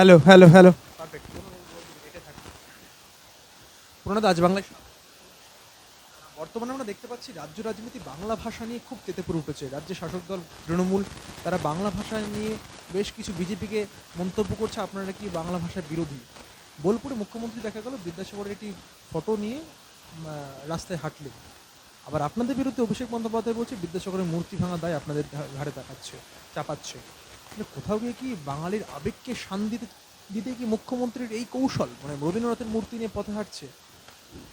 Hello hello hello প্রণাদ আজ বাংলায় বর্তমানে আমরা দেখতে পাচ্ছি রাজ্য রাজনীতি বাংলা ভাষা নিয়ে খুব তেতেপুরে উঠেছে। রাজ্যের শাসক দল তৃণমূল, তারা বাংলা ভাষা নিয়ে বেশ কিছু বিজেপিকে মন্তব্য করছে। আপনারা কি বাংলা ভাষার বিরোধী? বোলপুরে মুখ্যমন্ত্রী দেখা গেল, বিদ্যাসাগরের একটি ফটো নিয়ে রাস্তায় হাঁটলেন। আবার আপনাদের বিরুদ্ধে অভিষেক বন্দ্যোপাধ্যায় বলছে, বিদ্যাসাগরের মূর্তি ভাঙা দায় আপনাদের ঘাড়ে দেখাচ্ছে, চাপাচ্ছে। কোথাও গিয়ে কি বাঙালির আবেগকে শান দিতে দিতে কি মুখ্যমন্ত্রীর এই কৌশল? মানে রবীন্দ্রনাথের মূর্তি নিয়ে পথে হাঁটছে।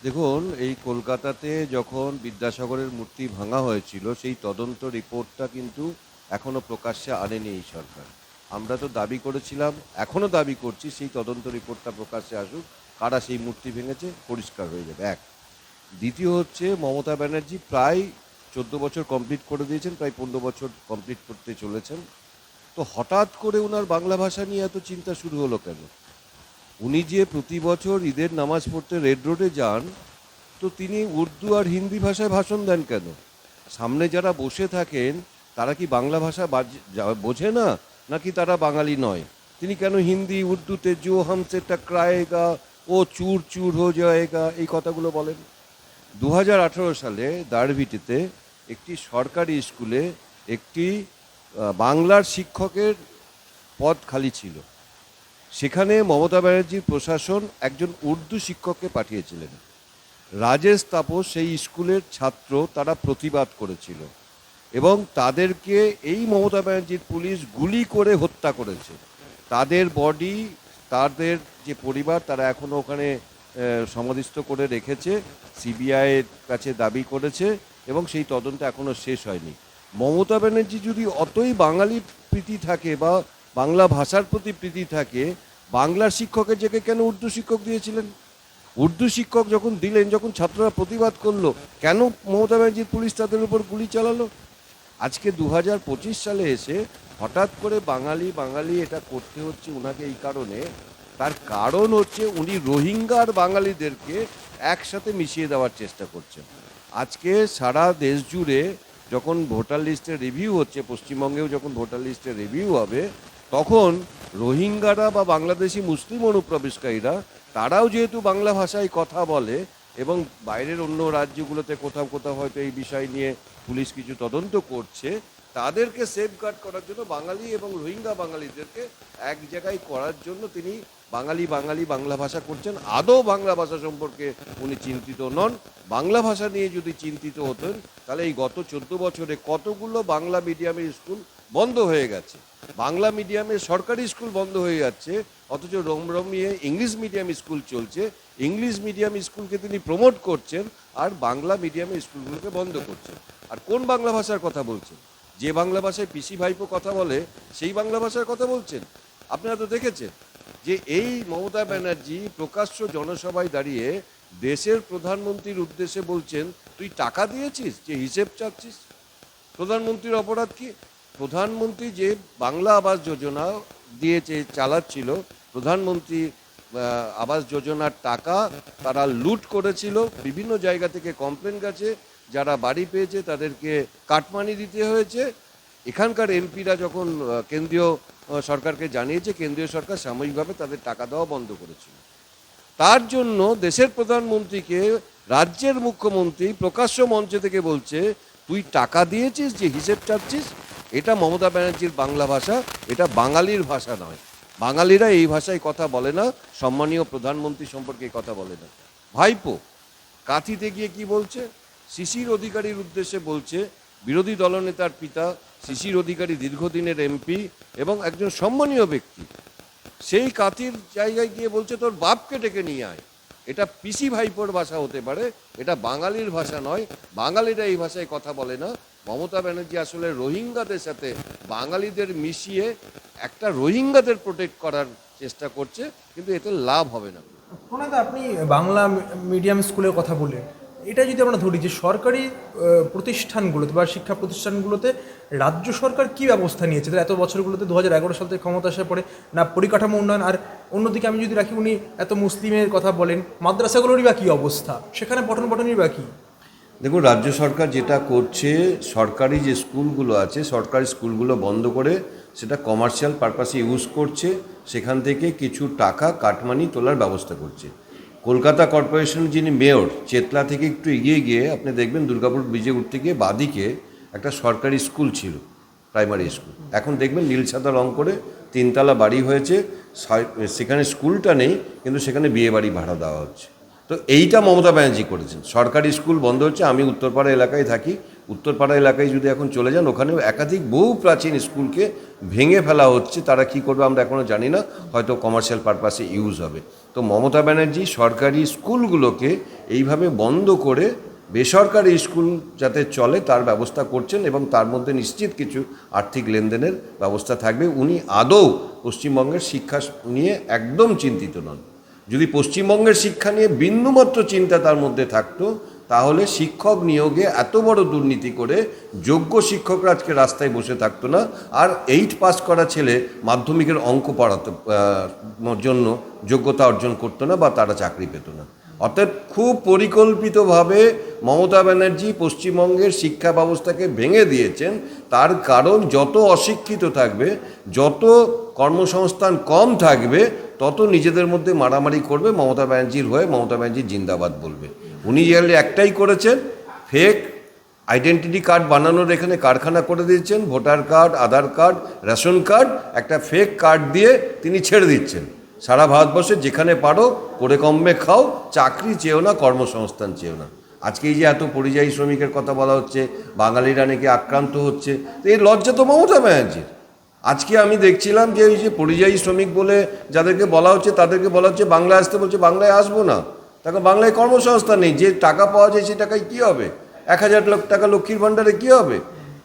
দেখুন, এই কলকাতাতে যখন বিদ্যাসাগরের মূর্তি ভাঙা হয়েছিল, সেই তদন্ত রিপোর্টটা কিন্তু এখনও প্রকাশ্যে আনেনি এই সরকার। আমরা তো দাবি করেছিলাম, এখনও দাবি করছি, সেই তদন্ত রিপোর্টটা প্রকাশ্যে আসুক, কারা সেই মূর্তি ভেঙেছে, পরিষ্কার হয়ে যাবে। এক। দ্বিতীয় হচ্ছে, মমতা ব্যানার্জি প্রায় চোদ্দ বছর কমপ্লিট করে দিয়েছেন, প্রায় পনেরো বছর কমপ্লিট করতে চলেছেন। তো হঠাৎ করে ওনার বাংলা ভাষা নিয়ে এত চিন্তা শুরু হলো কেন? উনি যে প্রতি বছর ঈদের নামাজ পড়তে রেড রোডে যান, তো তিনি উর্দু আর হিন্দি ভাষায় ভাষণ দেন কেন? সামনে যারা বসে থাকেন, তারা কি বাংলা ভাষা বোঝে না? নাকি তারা বাঙালি নয়? তিনি কেন হিন্দি, উর্দুতে জো হামসে টকরায়েগা, ও চুর চুর হো যায়েগা এই কথাগুলো বলেন? দু হাজার আঠেরো সালে দারভিটিতে একটি সরকারি স্কুলে একটি বাংলার শিক্ষকের পদ খালি ছিল। সেখানে মমতা ব্যানার্জির প্রশাসন একজন উর্দু শিক্ষককে পাঠিয়েছিলেন। রাজেশ তাপস সেই স্কুলের ছাত্র, তারা প্রতিবাদ করেছিল এবং তাদেরকে এই মমতা ব্যানার্জির পুলিশ গুলি করে হত্যা করেছে। তাদের বডি, তাদের যে পরিবার, তারা এখনও ওখানে সমাধিস্থ করে রেখেছে, সিবিআইয়ের কাছে দাবি করেছে এবং সেই তদন্ত এখনও শেষ হয়নি। মমতা ব্যানার্জি যদি অতই বাঙালি প্রীতি থাকে বা বাংলা ভাষার প্রতি প্রীতি থাকে, বাংলার শিক্ষকের জায়গায় কেন উর্দু শিক্ষক দিয়েছিলেন? উর্দু শিক্ষক যখন দিলেন, যখন ছাত্ররা প্রতিবাদ করল, কেন মমতা ব্যানার্জির পুলিশ তাদের উপর গুলি চালালো? আজকে দু হাজার পঁচিশ সালে এসে হঠাৎ করে বাঙালি বাঙালি এটা করতে হচ্ছে ওনাকে এই কারণে। তার কারণ হচ্ছে উনি রোহিঙ্গা আর বাঙালিদেরকে একসাথে মিশিয়ে দেওয়ার চেষ্টা করছেন। আজকে সারা দেশ জুড়ে যখন ভোটার লিস্টের রিভিউ হচ্ছে, পশ্চিমবঙ্গেও যখন ভোটার লিস্টের রিভিউ হবে, তখন রোহিঙ্গারা বা বাংলাদেশি মুসলিম অনুপ্রবেশকারীরা, তারাও যেহেতু বাংলা ভাষায় কথা বলে এবং বাইরের অন্য রাজ্যগুলোতে কোথাও কোথাও হয়তো এই বিষয় নিয়ে পুলিশ কিছু তদন্ত করছে তাদেরকে সেফগার্ড করার জন্য বাঙালি এবং রোহিঙ্গা বাঙালিদেরকে এক জায়গায় করার জন্য তিনি বাঙালি বাঙালি বাংলা ভাষা করছেন। আদৌ বাংলা ভাষা সম্পর্কে উনি চিন্তিত নন। বাংলা ভাষা নিয়ে যদি চিন্তিত হতেন, তাহলে এই গত চোদ্দ বছরে কতগুলো বাংলা মিডিয়ামের স্কুল বন্ধ হয়ে গেছে। বাংলা মিডিয়ামের সরকারি স্কুল বন্ধ হয়ে যাচ্ছে, অথচ রমরমিয়ে ইংলিশ মিডিয়াম স্কুল চলছে। ইংলিশ মিডিয়াম স্কুলকে তিনি প্রমোট করছেন আর বাংলা মিডিয়ামের স্কুলগুলোকে বন্ধ করছেন। আর কোন বাংলা ভাষার কথা বলছেন? যে বাংলা ভাষায় পিসি ভাইপো কথা বলে, সেই বাংলা ভাষার কথা বলছেন। আপনারা তো দেখেছেন যে এই মমতা ব্যানার্জি প্রকাশ্য জনসভায় দাঁড়িয়ে দেশের প্রধানমন্ত্রীর উদ্দেশ্যে বলছেন, তুই টাকা দিয়েছিস? যে হিসেব চাচ্ছিস? প্রধানমন্ত্রীর অপরাধ কি? প্রধানমন্ত্রী যে বাংলা আবাস যোজনা দিয়েছে, চালাচ্ছিল, প্রধানমন্ত্রী আবাস যোজনার টাকা তারা লুট করেছিল, বিভিন্ন জায়গা থেকে কমপ্লেন গেছে যারা বাড়ি পেয়েছে তাদেরকে কাটমানি দিতে হয়েছে। এখানকার এমপিরা যখন কেন্দ্রীয় সরকারকে জানিয়েছে, কেন্দ্রীয় সরকার সাময়িকভাবে তাদের টাকা দেওয়া বন্ধ করেছিল। তার জন্য দেশের প্রধানমন্ত্রীকে রাজ্যের মুখ্যমন্ত্রী প্রকাশ্য মঞ্চে থেকে বলছে, তুই টাকা দিয়েছিস, যে হিসেব চাচ্ছিস, এটা মমতা ব্যানার্জির বাংলা ভাষা, এটা বাঙালির ভাষা নয়। বাঙালিরা এই ভাষায় কথা বলে না, সম্মানীয় প্রধানমন্ত্রী সম্পর্কে কথা বলে না। ভাইপো, কাঁথিতে গিয়ে কি বলছে? শিশির অধিকারীর উদ্দেশ্যে বলছে, বিরোধী দলনেতার পিতা শিশির অধিকারী দীর্ঘদিনের এমপি এবং একজন সম্মানীয় ব্যক্তি। সেই কাতির জায়গায় গিয়ে বলছে, তোর বাপকে ডেকে নিয়ে আয়। এটা পিসি ভাইপোর ভাষা হতে পারে, এটা বাঙালির ভাষা নয়, বাঙালিরা এই ভাষায় কথা বলে না। মমতা ব্যানার্জি আসলে রোহিঙ্গাদের সাথে বাঙালিদের মিশিয়ে একটা রোহিঙ্গাদের প্রোটেক্ট করার চেষ্টা করছে, কিন্তু এতে লাভ হবে না। আপনি বাংলা মিডিয়াম স্কুলের কথা বললেন। এটা যদি আমরা ধরি যে সরকারি প্রতিষ্ঠানগুলোতে বা শিক্ষা প্রতিষ্ঠানগুলোতে রাজ্য সরকার কি ব্যবস্থা নিয়েছে? এত বছরগুলোতে দু হাজার এগারো সাল থেকে ক্ষমতা আসার পরে না পরিকাঠামো উন্নয়ন আর অন্যদিকে আমি যদি রাখি উনি এত মুসলিমের কথা বলেন, মাদ্রাসাগুলোরই বা কী অবস্থা? সেখানে পঠন পঠনই বা কী? দেখুন, রাজ্য সরকার যেটা করছে, সরকারি যে স্কুলগুলো আছে, সরকারি স্কুলগুলো বন্ধ করে সেটা কমার্শিয়াল পারপাসে ইউজ করছে, সেখান থেকে কিছু টাকা, কাটমানি তোলার ব্যবস্থা করছে। কলকাতা কর্পোরেশনের যিনি মেয়র, চেতলা থেকে একটু এগিয়ে গিয়ে আপনি দেখবেন দুর্গাপুর ব্রিজে উঠতে গিয়ে বাদিকে একটা সরকারি স্কুল ছিল, প্রাইমারি স্কুল। এখন দেখবেন নীল সাদা রং করে তিনতলা বাড়ি হয়েছে সেখানে স্কুলটা নেই, কিন্তু সেখানে বিয়ে বাড়ি ভাড়া দেওয়া হচ্ছে। তো এইটা মমতা ব্যানার্জি করেছেন। সরকারি স্কুল বন্ধ হচ্ছে, আমি উত্তরপাড়া এলাকায় থাকি উত্তরপাড়া এলাকায় যদি এখন চলে যান, ওখানেও একাধিক বহু প্রাচীন স্কুলকে ভেঙে ফেলা হচ্ছে। তারা কি করবে আমরা এখনও জানি না। হয়তো কমার্শিয়াল পারপাসে ইউজ হবে। তো মমতা ব্যানার্জি সরকারি স্কুলগুলোকে এইভাবে বন্ধ করে বেসরকারি স্কুল যাতে চলে, তার ব্যবস্থা করছেন এবং তার মধ্যে নিশ্চিত কিছু আর্থিক লেনদেনের ব্যবস্থা থাকবে। উনি আদৌ পশ্চিমবঙ্গের শিক্ষা নিয়ে একদম চিন্তিত নন। যদি পশ্চিমবঙ্গের শিক্ষা নিয়ে বিন্দুমাত্র চিন্তা তার মধ্যে থাকতো তাহলে শিক্ষক নিয়োগে এত বড় দুর্নীতি করে যোগ্য শিক্ষকরা আজকে রাস্তায় বসে থাকতো না। আর এইট পাস করা ছেলে মাধ্যমিকের অঙ্ক পড়াতে জন্য যোগ্যতা অর্জন করতো না বা তারা চাকরি পেত না। অর্থাৎ খুব পরিকল্পিতভাবে মমতা ব্যানার্জি পশ্চিমবঙ্গের শিক্ষা ব্যবস্থাকে ভেঙে দিয়েছেন। তার কারণ যত অশিক্ষিত থাকবে, যত কর্মসংস্থান কম থাকবে, তত নিজেদের মধ্যে মারামারি করবে মমতা ব্যানার্জির হয়ে, মমতা ব্যানার্জি জিন্দাবাদ বলবে। উনি ইয়ারলি একটাই করেছেন ফেক আইডেন্টিটি কার্ড বানানোর এখানে কারখানা করে দিয়েছেন voter card Aadhaar card ration card একটা ফেক কার্ড দিয়ে তিনি ছেড়ে দিচ্ছেন। সারা ভারতবর্ষে যেখানে পারো, করে কমবে খাও, চাকরি চেয়েও না, কর্মসংস্থান চেয়েও না। আজকে এই যে এত পরিযায়ী শ্রমিকের কথা বলা হচ্ছে, বাঙালিরা নাকি আক্রান্ত হচ্ছে, তো এই লজ্জা তো মমতা ব্যানার্জির। আজকে আমি দেখছিলাম যে ওই যে পরিযায়ী শ্রমিক বলে যাদেরকে বলা হচ্ছে, তাদেরকে বলা হচ্ছে, বাংলায় আসতে বলছে, বাংলায় আসব না। তাকে বাংলায় কর্মসংস্থান নেই, যে টাকা পাওয়া যায় সেই টাকায় কী হবে? এক হাজার লাখ টাকা লক্ষ্মীর ভাণ্ডারে কী হবে?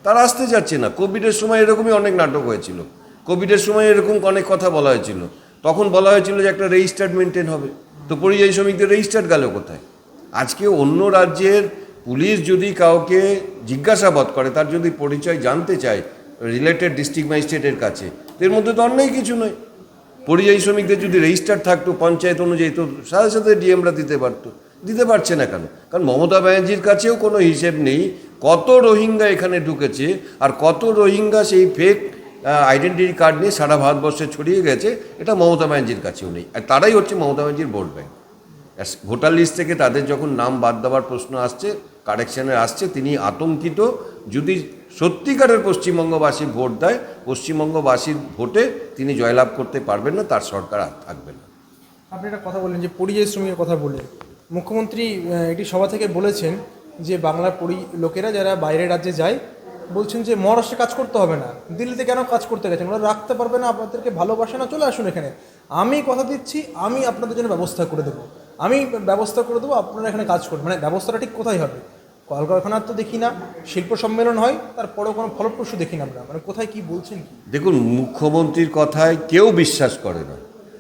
তারা আসতে যাচ্ছে না। কোভিডের সময় এরকমই অনেক নাটক হয়েছিল। কোভিডের সময় এরকম অনেক কথা বলা হয়েছিল। তখন বলা হয়েছিল যে একটা রেজিস্টার্ড মেনটেন হবে। তো পরিযায়ী শ্রমিকদের রেজিস্টার্ড গেল কোথায়? আজকে অন্য রাজ্যের পুলিশ যদি কাউকে জিজ্ঞাসাবাদ করে, তার যদি পরিচয় জানতে চায় রিলেটেড ডিস্ট্রিক্ট ম্যাজিস্ট্রেটের কাছে, এর মধ্যে তো অন্যায় কিছু নয়। পরিযায়ী শ্রমিকদের যদি রেজিস্টার থাকতো, পঞ্চায়েত অনুযায়ী, তো সাথে সাথে ডিএমরা দিতে পারতো। দিতে পারছে না কেন? কারণ মমতা ব্যানার্জির কাছেও কোনো হিসেব নেই কত রোহিঙ্গা এখানে ঢুকেছে আর কত রোহিঙ্গা সেই ফেক আইডেন্টিটি কার্ড নিয়ে সারা ভারতবর্ষে ছড়িয়ে গেছে, এটা মমতা ব্যানার্জির কাছেও নেই। আর তারাই হচ্ছে মমতা ব্যানার্জির ভোট ব্যাংক। ভোটার লিস্ট থেকে তাদের যখন নাম বাদ দেওয়ার প্রশ্ন আসছে কারেকশানে আসছে, তিনি আতঙ্কিত। যদি সত্যিকারের পশ্চিমবঙ্গবাসী ভোট দেয়, পশ্চিমবঙ্গবাসীর ভোটে তিনি জয়লাভ করতে পারবেন না, তার সরকার আর থাকবে না। আপনি একটা কথা বললেন যে পরিযায়ী শ্রমিকের কথা বললেন। মুখ্যমন্ত্রী এটি সভা থেকে বলেছেন যে বাংলার পরি, লোকেরা যারা বাইরের রাজ্যে যায়, বলছেন যে মহারাষ্ট্রে কাজ করতে হবে না। দিল্লিতে কেন কাজ করতে গেছেন? ওরা রাখতে পারবে না, আপনাদেরকে ভালোবাসে না, চলে আসুন এখানে। আমি কথা দিচ্ছি, আমি আপনাদের জন্য ব্যবস্থা করে দেবো। আমি ব্যবস্থা করে দেবো, আপনারা এখানে কাজ করবেন মানে ব্যবস্থাটা ঠিক কোথায় হবে? কলকারখানার তো দেখি না, শিল্প সম্মেলন হয় তারপরেও কোনো ফলপ্রসূ দেখি না আমরা। মানে কোথায় কি বলছেন কি? দেখুন, মুখ্যমন্ত্রীর কথায় কেউ বিশ্বাস করে না।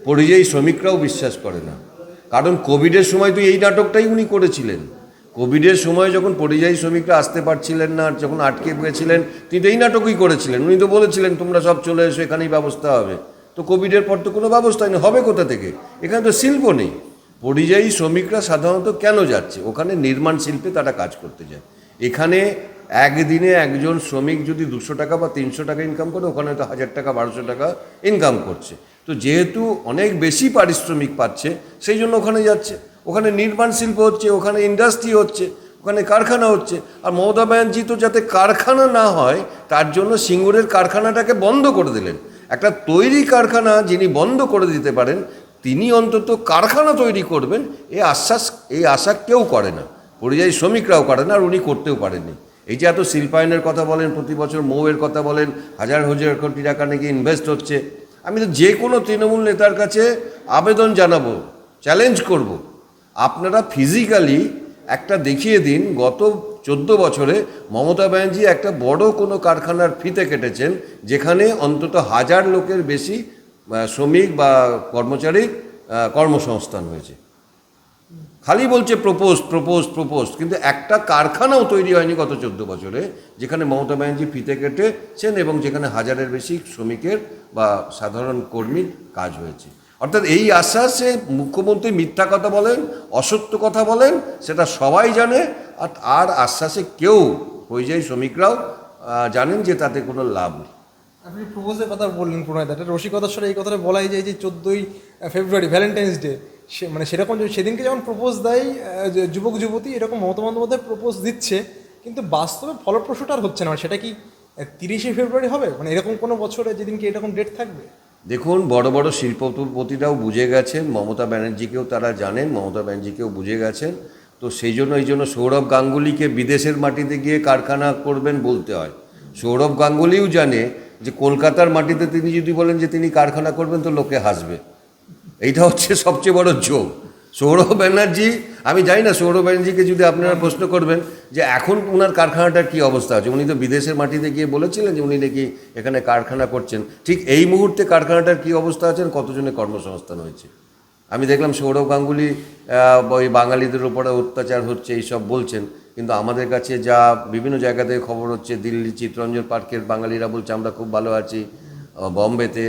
পরিযায়ী শ্রমিকরাও বিশ্বাস করে না। কারণ কোভিডের সময় তো এই নাটকটাই উনি করেছিলেন। কোভিডের সময় যখন পরিযায়ী শ্রমিকরা আসতে পারছিলেন না, যখন আটকে গেছিলেন, তিনি তো এই নাটকই করেছিলেন। উনি তো বলেছিলেন, তোমরা সব চলে এসো, এখানেই ব্যবস্থা হবে। তো কোভিডের পর তো কোনো ব্যবস্থা নেই। হবে কোথা থেকে? এখানে তো শিল্প নেই। পরিযায়ী শ্রমিকরা সাধারণত কেন যাচ্ছে? ওখানে নির্মাণ শিল্পে তারা কাজ করতে যায়। এখানে একদিনে একজন শ্রমিক যদি দুশো টাকা বা তিনশো টাকা ইনকাম করে, ওখানে হয়তো হাজার টাকা, বারোশো টাকা ইনকাম করছে। তো যেহেতু অনেক বেশি পারিশ্রমিক পাচ্ছে, সেই জন্য ওখানে যাচ্ছে। ওখানে নির্মাণ শিল্প হচ্ছে, ওখানে ইন্ডাস্ট্রি হচ্ছে, ওখানে কারখানা হচ্ছে। আর মমতা ব্যানার্জি তো যাতে কারখানা না হয়, তার জন্য সিঙ্গুরের কারখানাটাকে বন্ধ করে দিলেন। একটা তৈরি কারখানা যিনি বন্ধ করে দিতে পারেন তিনি অন্তত কারখানা তৈরি করবেন এই আশ্বাস এই আশা কেউ করে না পরিযায়ী শ্রমিকরাও করে না, আর উনি করতেও পারেননি এই যে এত শিল্পায়নের কথা বলেন, প্রতি বছর মৌয়ের কথা বলেন, হাজার হাজার কোটি টাকা নাকি ইনভেস্ট হচ্ছে, আমি তো যে কোনো তৃণমূল নেতার কাছে আবেদন জানাব চ্যালেঞ্জ করব। আপনারা ফিজিক্যালি একটা দেখিয়ে দিন, গত চোদ্দ বছরে মমতা ব্যানার্জি একটা বড় কোনো কারখানার ফিতে কেটেছেন, যেখানে অন্তত হাজার লোকের বেশি শ্রমিক বা কর্মচারীর আহ, কর্মসংস্থান হয়েছে। খালি বলছে প্রপোজ প্রপোজ প্রপোজ কিন্তু একটা কারখানাও তৈরি হয়নি গত চোদ্দ বছরে যেখানে মমতা ব্যানার্জি ফিতে কেটেছেন এবং যেখানে হাজারের বেশি শ্রমিকের বা সাধারণ কর্মীর কাজ হয়েছে। অর্থাৎ এই আশ্বাসে মুখ্যমন্ত্রী মিথ্যা কথা বলেন অসত্য কথা বলেন সেটা সবাই জানে আর আর আশ্বাসে কেউ পরিযায়ী শ্রমিকরাও জানেন যে তাতে কোনো লাভ নেই। আপনি প্রপোজের কথা বললেন প্রণয় দা রসিকতার সাথে এই কথাটা বলাই যায় যে চোদ্দোই ফেব্রুয়ারি ভ্যালেন্টাইন্স ডে সে মানে সেরকম সেদিনকে যেমন প্রপোজ দেয় যুবক, যুবতী, এরকম মমতা বন্দ্যোপাধ্যায় প্রপোজ দিচ্ছে, কিন্তু বাস্তবে ফলপ্রসূটা আর হচ্ছে না। সেটা কি তিরিশে ফেব্রুয়ারি হবে? মানে এরকম কোনো বছরে যেদিনকে এরকম ডেট থাকবে? দেখুন, বড় বড় শিল্পপতিরাও বুঝে গেছেন, মমতা ব্যানার্জিকেও তারা জানেন, মমতা ব্যানার্জিকেও বুঝে গেছেন। তো সেই জন্য, এই জন্য সৌরভ গাঙ্গুলিকে বিদেশের মাটিতে গিয়ে কারখানা করবেন বলতে হয়। সৌরভ গাঙ্গুলিও জানে যে কলকাতার মাটিতে তিনি যদি বলেন যে তিনি কারখানা করবেন, তো লোকে হাসবে। এইটা হচ্ছে সবচেয়ে বড় যোগ সৌরভ ব্যানার্জি, আমি জানি না, সৌরভ ব্যানার্জিকে যদি আপনারা প্রশ্ন করবেন যে এখন ওনার কারখানাটার কি অবস্থা আছে উনি তো বিদেশের মাটিতে গিয়ে বলেছিলেন যে উনি নাকি এখানে কারখানা করছেন। ঠিক এই মুহূর্তে কারখানাটার কি অবস্থা আছেন? কতজনের কর্মসংস্থান হয়েছে? আমি দেখলাম সৌরভ গাঙ্গুলি ওই বাঙালিদের উপরে অত্যাচার হচ্ছে, এইসব বলছেন। কিন্তু আমাদের কাছে যা বিভিন্ন জায়গা থেকে খবর হচ্ছে দিল্লি চিত্তরঞ্জন পার্কের বাঙালিরা বলছে, আমরা খুব ভালো আছি। বম্বেতে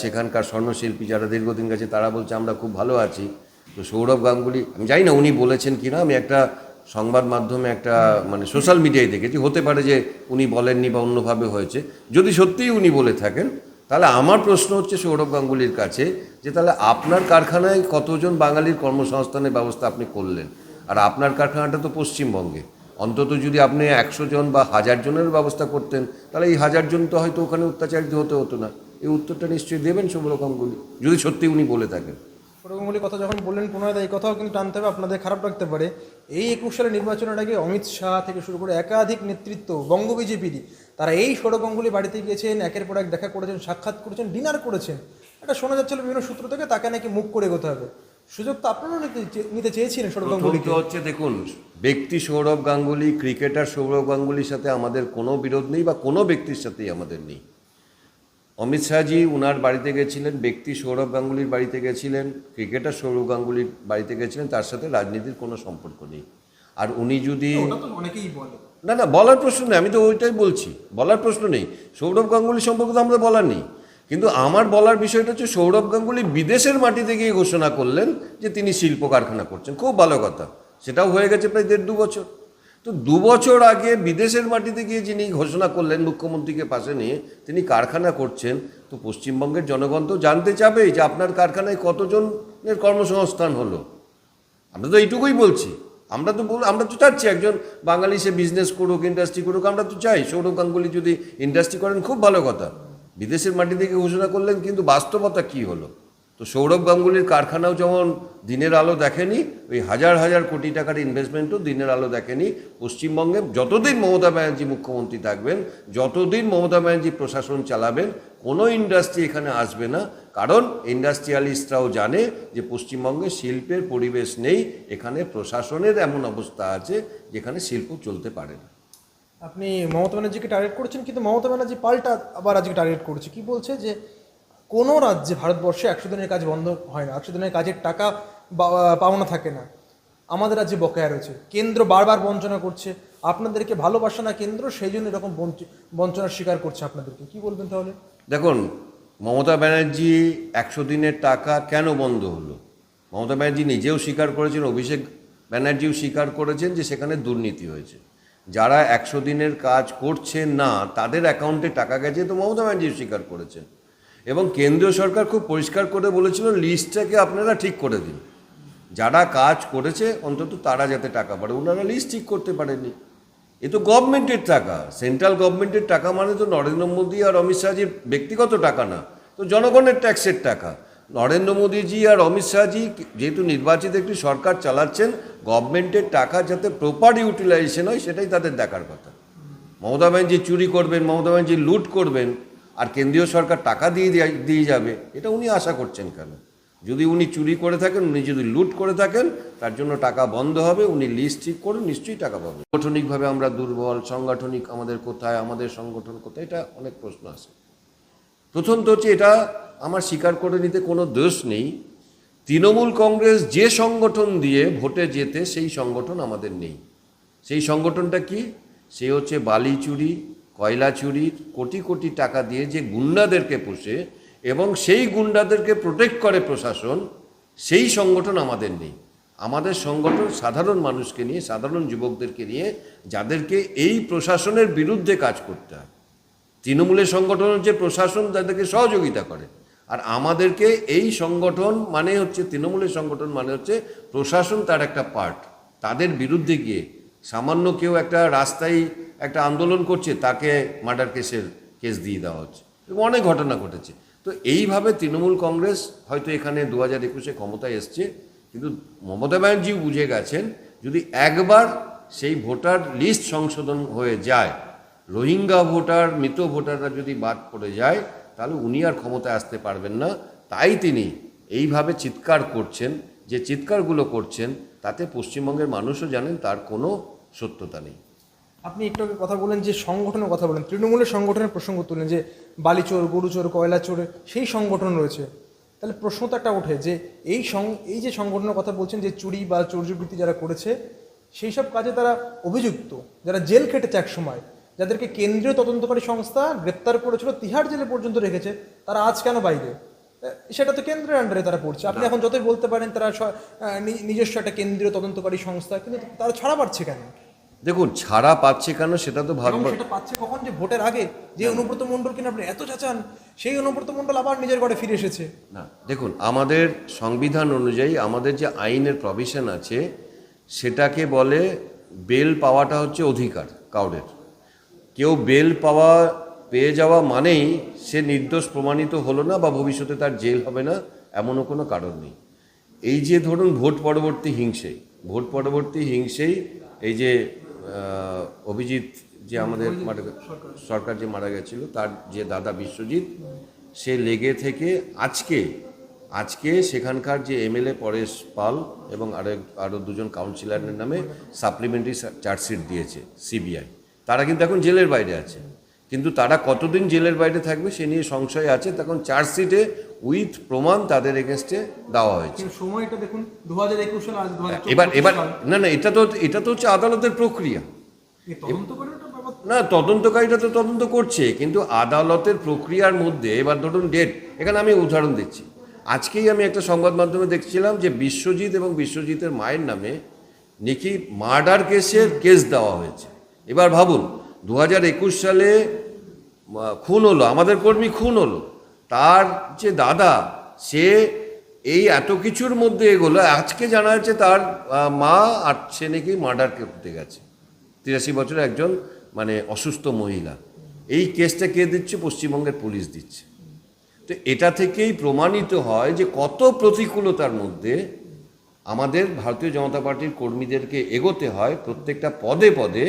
সেখানকার স্বর্ণশিল্পী যারা দীর্ঘদিন গেছে, তারা বলছে, আমরা খুব ভালো আছি। তো সৌরভ গাঙ্গুলি, আমি জানি না উনি বলেছেন কি না আমি একটা সংবাদ মাধ্যমে একটা মানে সোশ্যাল মিডিয়ায় দেখেছি, হতে পারে যে উনি বলেননি বা অন্যভাবে হয়েছে। যদি সত্যিই উনি বলে থাকেন, তাহলে আমার প্রশ্ন হচ্ছে সৌরভ গাঙ্গুলির কাছে, যে তাহলে আপনার কারখানায় কতজন বাঙালির কর্মসংস্থানের ব্যবস্থা আপনি করলেন? আর আপনার কারখানাটা তো পশ্চিমবঙ্গে। অন্তত যদি আপনি একশো জন বা হাজার জনের ব্যবস্থা করতেন, তাহলে এই হাজার জন তো হয়তো ওখানে অত্যাচারিত হতে হতো না। এই উত্তরটা নিশ্চয়ই দেবেন সৌরভ গাঙ্গুলি যদি সত্যি উনি বলে থাকেন। ওরকমগুলি কথা যখন বললেন, পুনরায় এই কথাও কিন্তু টানতে হবে, আপনাদের খারাপ লাগতে পারে। এই একুশ সালের নির্বাচনের আগে অমিত শাহ থেকে শুরু করে একাধিক নেতৃত্ব, বঙ্গ বিজেপিরই, তারা এই সৌরভ গাঙ্গুলি বাড়িতে গিয়েছেন, একের পর এক দেখা করেছেন, সাক্ষাৎ করেছেন, ডিনার করেছেন। এটা শোনা যাচ্ছিল বিভিন্ন সূত্র থেকে, তাকে নাকি মুখ করে এগোতে হবে। সুযোগ তো আপনারাও নিতে চেয়েছিলেন সৌরভ প্রথমত হচ্ছে দেখুন ব্যক্তি সৌরভ গাঙ্গুলি ক্রিকেটার সৌরভ গাঙ্গুলির সাথে আমাদের কোনো বিরোধ নেই বা কোনো ব্যক্তির সাথেই আমাদের নেই। অমিত শাহজি উনার বাড়িতে গেছিলেন ব্যক্তি সৌরভ গাঙ্গুলির বাড়িতে গেছিলেন ক্রিকেটার সৌরভ গাঙ্গুলির বাড়িতে গেছিলেন তার সাথে রাজনীতির কোনো সম্পর্ক নেই। আর উনি যদি না না বলার প্রশ্ন নেই আমি তো ওইটাই বলছি বলার প্রশ্ন নেই। সৌরভ গাঙ্গুলি সম্পর্কে তো আমাদের বলার নেই। কিন্তু আমার বলার বিষয়টা হচ্ছে সৌরভ গাঙ্গুলি বিদেশের মাটিতে গিয়ে ঘোষণা করলেন যে তিনি শিল্প কারখানা করছেন। খুব ভালো কথা। সেটাও হয়ে গেছে প্রায় দেড় দু বছর। তো দু বছর আগে বিদেশের মাটিতে গিয়ে যিনি ঘোষণা করলেন, মুখ্যমন্ত্রীকে পাশে নিয়ে তিনি কারখানা করছেন, তো পশ্চিমবঙ্গের জনগণ তো জানতে চাবেই যে আপনার কারখানায় কতজনের কর্মসংস্থান হলো। আমরা তো এইটুকুই বলছি। আমরা তো বল আমরা তো চাচ্ছি একজন বাঙালি সে বিজনেস করুক ইন্ডাস্ট্রি করুক, আমরা তো চাই সৌরভ গাঙ্গুলি যদি ইন্ডাস্ট্রি করেন, খুব ভালো কথা। বিদেশের মাটি থেকে ঘোষণা করলেন, কিন্তু বাস্তবতা কি হলো? তো সৌরভ গাঙ্গুলির কারখানাও যেমন দিনের আলো দেখেনি, ওই হাজার হাজার কোটি টাকার ইনভেস্টমেন্টও দিনের আলো দেখেনি। পশ্চিমবঙ্গে যতদিন মমতা ব্যানার্জি মুখ্যমন্ত্রী থাকবেন, যতদিন মমতা ব্যানার্জি প্রশাসন চালাবেন, কোনো ইন্ডাস্ট্রি এখানে আসবে না। কারণ ইন্ডাস্ট্রিয়ালিস্টরাও জানে যে পশ্চিমবঙ্গে শিল্পের পরিবেশ নেই, এখানে প্রশাসনের এমন অবস্থা আছে, যেখানে শিল্প চলতে পারে না। আপনি মমতা ব্যানার্জিকে টার্গেট করেছেন, কিন্তু মমতা ব্যানার্জি পাল্টা আবার আজকে টার্গেট করছে। কি বলছে যে, কোনো রাজ্যে ভারতবর্ষে একশো দিনের কাজ বন্ধ হয় না, একশো দিনের কাজের টাকা পাওনা থাকে না। আমাদের রাজ্যে বকেয়া রয়েছে। কেন্দ্র বারবার বঞ্চনা করছে। আপনাদেরকে ভালোবাসা না কেন্দ্র, সেই জন্য এরকম বঞ্চ- বঞ্চনার শিকার করছে আপনাদেরকে। কি বলবেন তাহলে? দেখুন, মমতা ব্যানার্জি একশো দিনের টাকা কেন বন্ধ হলো? মমতা ব্যানার্জি নিজেও স্বীকার করেছেন, অভিষেক ব্যানার্জিও স্বীকার করেছেন যে সেখানে দুর্নীতি হয়েছে। যারা একশো দিনের কাজ করছেন না, তাদের অ্যাকাউন্টে টাকা গেছে তো মমতা ব্যানার্জিও স্বীকার করেছেন। এবং কেন্দ্রীয় সরকার খুব পরিষ্কার করে বলেছিল, লিস্টটাকে আপনারা ঠিক করে দিন। যারা কাজ করেছে, অন্তত তারা যাতে টাকা পারে। ওনারা লিস্ট ঠিক করতে পারেনি এ তো গভর্নমেন্টের টাকা। সেন্ট্রাল গভর্নমেন্টের টাকা মানে তো নরেন্দ্র মোদী আর অমিত শাহজির ব্যক্তিগত টাকা না। তো জনগণের ট্যাক্সের টাকা। নরেন্দ্র মোদীজি আর অমিত শাহজি যেহেতু নির্বাচিত একটি সরকার চালাচ্ছেন গভর্নমেন্টের টাকা যাতে প্রপার ইউটিলাইজেশন হয় সেটাই তাদের দেখার কথা। মমতা ব্যানার্জি চুরি করবেন, মমতা ব্যানার্জি লুট করবেন, আর কেন্দ্রীয় সরকার টাকা দিয়ে দিয়ে যাবে, এটা উনি আশা করছেন কেন? যদি উনি চুরি করে থাকেন, উনি যদি লুট করে থাকেন, তার জন্য টাকা বন্ধ হবে, উনি লিস্ট ঠিক করুন, নিশ্চয়ই টাকা পাবেন। সাংগঠনিকভাবে আমরা দুর্বল, সাংগঠনিক আমাদের কোথায়, আমাদের সংগঠন কোথায়, এটা অনেক প্রশ্ন আছে। প্রথমত হচ্ছে এটা আমার স্বীকার করে নিতে কোনো দোষ নেই। তৃণমূল কংগ্রেস যে সংগঠন দিয়ে ভোটে যেতে সেই সংগঠন আমাদের নেই। সেই সংগঠনটা কি? সে হচ্ছে বালি চুরি কয়লা চুরি কোটি কোটি টাকা দিয়ে যে গুন্ডাদেরকে পোষে এবং সেই গুন্ডাদেরকে প্রোটেক্ট করে প্রশাসন, সেই সংগঠন আমাদের নেই। আমাদের সংগঠন সাধারণ মানুষকে নিয়ে, সাধারণ যুবকদেরকে নিয়ে, যাদেরকে এই প্রশাসনের বিরুদ্ধে কাজ করতে হয়। তৃণমূলের সংগঠন হচ্ছে প্রশাসন, তাদেরকে সহযোগিতা করে। আর আমাদেরকে এই সংগঠন মানে হচ্ছে, তৃণমূলের সংগঠন মানে হচ্ছে, প্রশাসন তার একটা পার্ট তাদের বিরুদ্ধে গিয়ে সামান্য কেউ একটা রাস্তায় একটা আন্দোলন করছে, তাকে মার্ডার কেসের কেস দিয়ে দেওয়া হচ্ছে। অনেক ঘটনা ঘটেছে। তো এইভাবে তৃণমূল কংগ্রেস হয়তো এখানে দু হাজার একুশে ক্ষমতায় এসছে, কিন্তু মমতা ব্যানার্জি বুঝে গেছেন, যদি একবার সেই ভোটার লিস্ট সংশোধন হয়ে যায় রোহিঙ্গা ভোটার, মৃত ভোটাররা যদি বাদ পড়ে যায়, তাহলে উনি আর ক্ষমতায় আসতে পারবেন না। তাই তিনি এইভাবে চিৎকার করছেন। যে চিৎকারগুলো করছেন, তাতে পশ্চিমবঙ্গের মানুষও জানেন তার কোনো সত্যতা নেই। আপনি একটু আগে কথা বলেন যে সংগঠনের কথা বলেন, তৃণমূলের সংগঠনের প্রসঙ্গ তুলেন যে বালিচোর, গরুচোর কয়লা চোর সেই সংগঠন রয়েছে। তাহলে প্রশ্ন তো একটা ওঠে যে এই সং, এই যে সংগঠনের কথা বলছেন যে চুরি বা চৌর্যবৃত্তি যারা করেছে, সেই সব কাজে তারা অভিযুক্ত, যারা জেল খেটেছে এক সময় যাদেরকে কেন্দ্রীয় তদন্তকারী সংস্থা গ্রেপ্তার করেছিল তিহার জেলে পর্যন্ত রেখেছে তারা আজ কেন বাইরে সেটা তো কেন্দ্রের আন্ডারে তারা পড়ছে। আপনি এখন যতই বলতে পারেন তারা নিজস্ব একটা কেন্দ্রীয় তদন্তকারী সংস্থা কিন্তু তারা ছাড়া পাচ্ছে কেন? দেখুন ছাড়া পাচ্ছে কেন সেটা তো ভাববার সেটা পাচ্ছে কখন? যে ভোটের আগে যে অনুব্রত মণ্ডল কিনা আপনি এত চাচান সেই অনুব্রত মণ্ডল আবার নিজের ঘরে ফিরে এসেছে। না দেখুন আমাদের সংবিধান অনুযায়ী আমাদের যে আইনের প্রভিশন আছে সেটাকে বলে বেল পাওয়াটা হচ্ছে অধিকার কাউরের। কেউ বেল পাওয়া পেয়ে যাওয়া মানেই সে নির্দোষ প্রমাণিত হলো না বা ভবিষ্যতে তার জেল হবে না এমনও কোনো কারণ নেই। এই যে ধরুন ভোট পরবর্তী হিংসেই ভোট পরবর্তী হিংসেই এই যে অভিজিৎ যে আমাদের সরকার। যে মারা গেছিল তার যে দাদা বিশ্বজিৎ সে লেগে থেকে আজকে আজকে সেখানকার যে এমএলএ পরেশ পাল এবং আরও আরও দুজন কাউন্সিলরের নামে সাপ্লিমেন্টারি চার্জশিট দিয়েছে সিবিআই তারা কিন্তু এখন জেলের বাইরে আছে। কিন্তু তারা কতদিন জেলের বাইরে থাকবে সে নিয়ে সংশয় আছে। তখন চার্জশিটে উইথ প্রমাণ তাদের এগেনস্টে দেওয়া হয়েছে। সময়টা দেখুন দু হাজার একুশ সাল আজ দু হাজার এবার এবার না না এটা তো এটা তো হচ্ছে আদালতের প্রক্রিয়া। না তদন্তকারীরা তো তদন্ত করছে কিন্তু আদালতের প্রক্রিয়ার মধ্যে এবার ধরুন ডেট এখানে আমি উদাহরণ দিচ্ছি। আজকেই আমি একটা সংবাদ মাধ্যমে দেখছিলাম যে বিশ্বজিৎ এবং বিশ্বজিতের মায়ের নামে নাকি মার্ডার কেসের কেস দেওয়া হয়েছে। এবার ভাবুন দু হাজার একুশ সালে খুন হলো, আমাদের কর্মী খুন হলো। তার যে দাদা, সে এই এত কিছুর মধ্যে এগোলো, আজকে জানা যাচ্ছে তার মা আর সে নাকি মার্ডার করতে গেছে। তিরাশি বছরের একজন মানে অসুস্থ মহিলা। এই কেসটা কে দিচ্ছে? পশ্চিমবঙ্গের পুলিশ দিচ্ছে। তো এটা থেকেই প্রমাণিত হয় যে কত প্রতিকূলতার মধ্যে আমাদের ভারতীয় জনতা পার্টির কর্মীদেরকে এগোতে হয় প্রত্যেকটা পদে পদে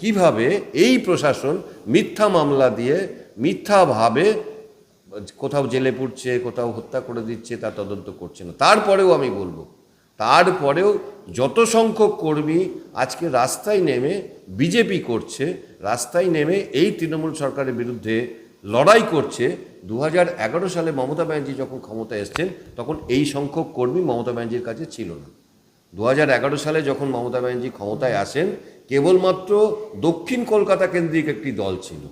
কীভাবে এই প্রশাসন মিথ্যা মামলা দিয়ে মিথ্যাভাবে কোথাও জেলে পড়ছে, কোথাও হত্যা করে দিচ্ছে, তা তদন্ত করছে না। তারপরেও আমি বলব, তারপরেও যত সংখ্যক কর্মী আজকে রাস্তায় নেমে বিজেপি করছে, রাস্তায় নেমে এই তৃণমূল সরকারের বিরুদ্ধে লড়াই করছে দু এগারো সালে মমতা ব্যানার্জি যখন ক্ষমতায় এসছেন তখন এই সংখ্যক কর্মী মমতা ব্যানার্জির কাছে ছিল না। দু এগারো সালে যখন মমতা ব্যানার্জি ক্ষমতায় আসেন কেবলমাত্র দক্ষিণ কলকাতা কেন্দ্রিক একটি দল ছিল।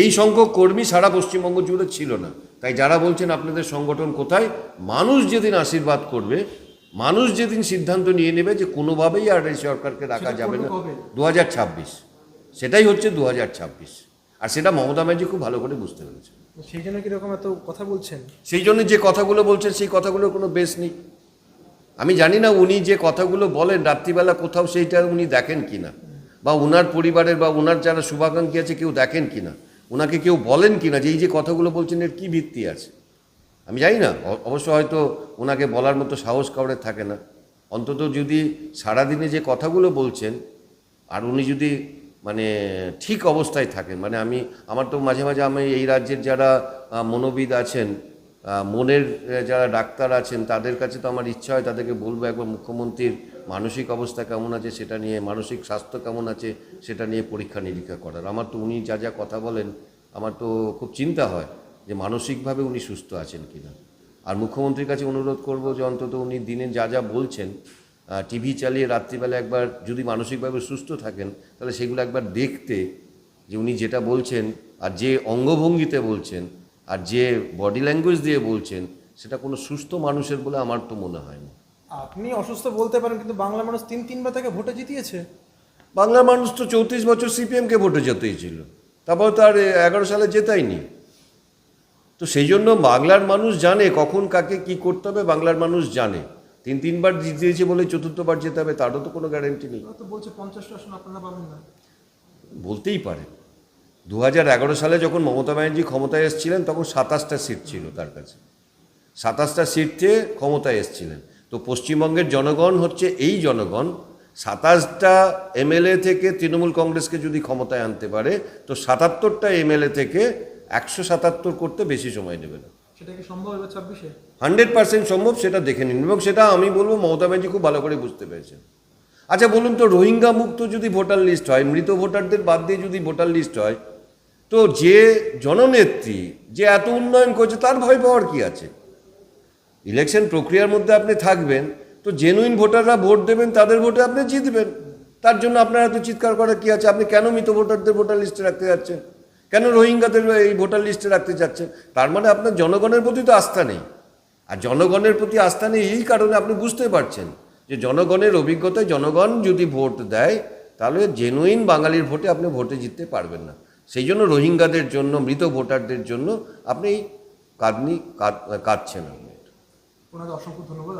এই সংখ্যক কর্মী সারা পশ্চিমবঙ্গ জুড়ে ছিল না। তাই যারা বলছেন আপনাদের সংগঠন কোথায় মানুষ যেদিন আশীর্বাদ করবে মানুষ যেদিন সিদ্ধান্ত নিয়ে নেবে যে কোনোভাবেই আর এই সরকারকে রাখা যাবে না? দু সেটাই হচ্ছে দু হাজার ছাব্বিশ। আর সেটা মমতা ব্যানার্জি খুব ভালো করে বুঝতে পেরেছে। সেই জন্য কীরকম এত কথা বলছেন? সেই জন্য যে কথাগুলো বলছেন সেই কথাগুলোর কোনো বেশ নেই। আমি জানি না উনি যে কথাগুলো বলেন রাত্রিবেলা কোথাও সেইটা উনি দেখেন কি না? বা উনার পরিবারের বা উনার যারা শুভাকাঙ্ক্ষী আছে কেউ দেখেন কি না? ওনাকে কেউ বলেন কি না যে এই যে কথাগুলো বলছেন এর কী ভিত্তি আছে? আমি জানি না। অবশ্য হয়তো ওনাকে বলার মতো সাহস কাউরে থাকে না। অন্তত যদি সারাদিনে যে কথাগুলো বলছেন আর উনি যদি মানে ঠিক অবস্থায় থাকেন মানে আমি, আমার তো মাঝে মাঝে আমি এই রাজ্যের যারা মনোবিদ আছেন মনের যারা ডাক্তার আছেন, তাদের কাছে তো আমার ইচ্ছা হয়, তাদেরকে বলব একবার মুখ্যমন্ত্রীর মানসিক অবস্থা কেমন আছে সেটা নিয়ে, মানসিক স্বাস্থ্য কেমন আছে সেটা নিয়ে পরীক্ষা নিরীক্ষা করার। আমার তো উনি যা যা কথা বলেন, আমার তো খুব চিন্তা হয় যে মানসিকভাবে উনি সুস্থ আছেন কিনা। আর মুখ্যমন্ত্রীর কাছে অনুরোধ করব যে অন্তত উনি দিনে যা যা বলছেন টিভি চালিয়ে রাত্রিবেলা একবার যদি মানসিকভাবে সুস্থ থাকেন তাহলে সেগুলো একবার দেখতে যে উনি যেটা বলছেন আর যে অঙ্গভঙ্গিতে বলছেন আর যে বডি ল্যাঙ্গুয়েজ দিয়ে বলছেন সেটা কোনো সুস্থ মানুষের বলে আমার তো মনে হয় না। আপনি অসুস্থ বলতে পারেন কিন্তু বাংলা মানুষ তিন তিনবার তাকে ভোটে জিতিয়েছে। বাংলার মানুষ তো চৌত্রিশ বছর সিপিএমকে ভোটে যেতেই ছিল তারপর তো আর এগারো সালে জেতাইনি তো সেই জন্য বাংলার মানুষ জানে কখন কাকে কি করতে হবে বাংলার মানুষ জানে। তিন তিনবার জিতিয়েছে বলে চতুর্থবার যেতে হবে তারও তো কোনো গ্যারেন্টি নেই। তো বলছে পঞ্চাশটা আপনারা পাবেন না। বলতেই পারে দু এগারো সালে যখন মমতা ব্যানার্জি ক্ষমতায় এসেছিলেন তখন সাতাশটা সিট ছিল তার কাছে। সাতাশটা সিট চেয়ে ক্ষমতায় এসেছিলেন। তো পশ্চিমবঙ্গের জনগণ হচ্ছে এই জনগণ সাতাশটা এমএলএ থেকে তৃণমূল কংগ্রেসকে যদি ক্ষমতায় আনতে পারে তো সাতাত্তরটা এমএলএ থেকে একশো সাতাত্তর করতে বেশি সময় নেবে না। হান্ড্রেড পার্সেন্ট সম্ভব সেটা দেখে নিন এবং সেটা আমি বলব মমতা ব্যানার্জি খুব ভালো করে বুঝতে পেরেছেন। আচ্ছা বলুন তো, রোহিঙ্গা মুক্ত যদি ভোটার লিস্ট হয়, মৃত ভোটারদের বাদ দিয়ে যদি ভোটার লিস্ট হয়, তো যে জননেত্রী যে এত উন্নয়ন করছে তার ভয় পাওয়ার কি আছে? ইলেকশন প্রক্রিয়ার মধ্যে আপনি থাকবেন, তো জেনুইন ভোটাররা ভোট দেবেন, তাদের ভোটে আপনি জিতবেন। তার জন্য আপনার এত চিৎকার করার কি আছে? আপনি কেন মৃত ভোটারদের ভোটার লিস্টে রাখতে যাচ্ছেন? কেন রোহিঙ্গাদের এই ভোটার লিস্টে রাখতে চাচ্ছেন তার মানে আপনার জনগণের প্রতি তো আস্থা নেই। আর জনগণের প্রতি আস্থা নেই এই কারণে আপনি বুঝতে পারছেন যে জনগণের অভিজ্ঞতায় জনগণ যদি ভোট দেয়, তাহলে জেনুইন বাঙালির ভোটে আপনি ভোটে জিততে পারবেন না। সেই জন্য রোহিঙ্গাদের জন্য, মৃত ভোটারদের জন্য আপনি কাঁদনি, কাঁদ, কাঁদছেন আপনি। অসংখ্য ধন্যবাদ।